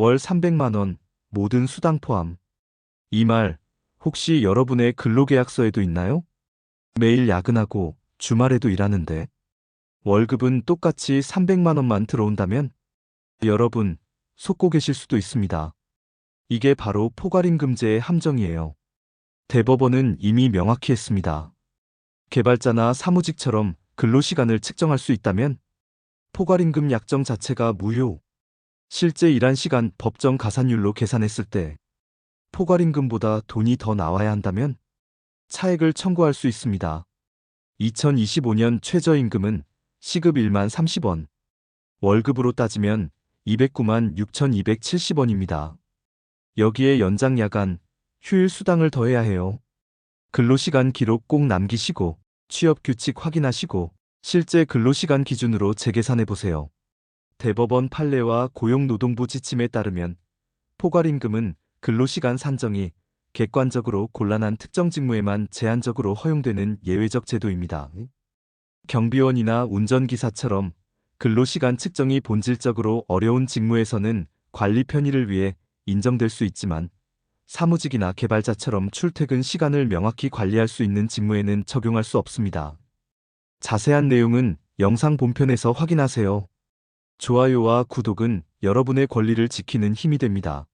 월 300만원, 모든 수당 포함. 이 말, 혹시 여러분의 근로계약서에도 있나요? 매일 야근하고 주말에도 일하는데 월급은 똑같이 300만원만 들어온다면 여러분, 속고 계실 수도 있습니다. 이게 바로 포괄임금제의 함정이에요. 대법원은 이미 명확히 했습니다. 개발자나 사무직처럼 근로시간을 측정할 수 있다면 포괄임금 약정 자체가 무효. 실제 일한 시간 법정 가산율로 계산했을 때 포괄임금보다 돈이 더 나와야 한다면 차액을 청구할 수 있습니다. 2025년 최저임금은 시급 1만 30원, 월급으로 따지면 209만 6,270원입니다. 여기에 연장 야간, 휴일 수당을 더해야 해요. 근로시간 기록 꼭 남기시고 취업 규칙 확인하시고 실제 근로시간 기준으로 재계산해 보세요. 대법원 판례와 고용노동부 지침에 따르면 포괄임금은 근로시간 산정이 객관적으로 곤란한 특정 직무에만 제한적으로 허용되는 예외적 제도입니다. 경비원이나 운전기사처럼 근로시간 측정이 본질적으로 어려운 직무에서는 관리 편의를 위해 인정될 수 있지만 사무직이나 개발자처럼 출퇴근 시간을 명확히 관리할 수 있는 직무에는 적용할 수 없습니다. 자세한 내용은 영상 본편에서 확인하세요. 좋아요와 구독은 여러분의 권리를 지키는 힘이 됩니다.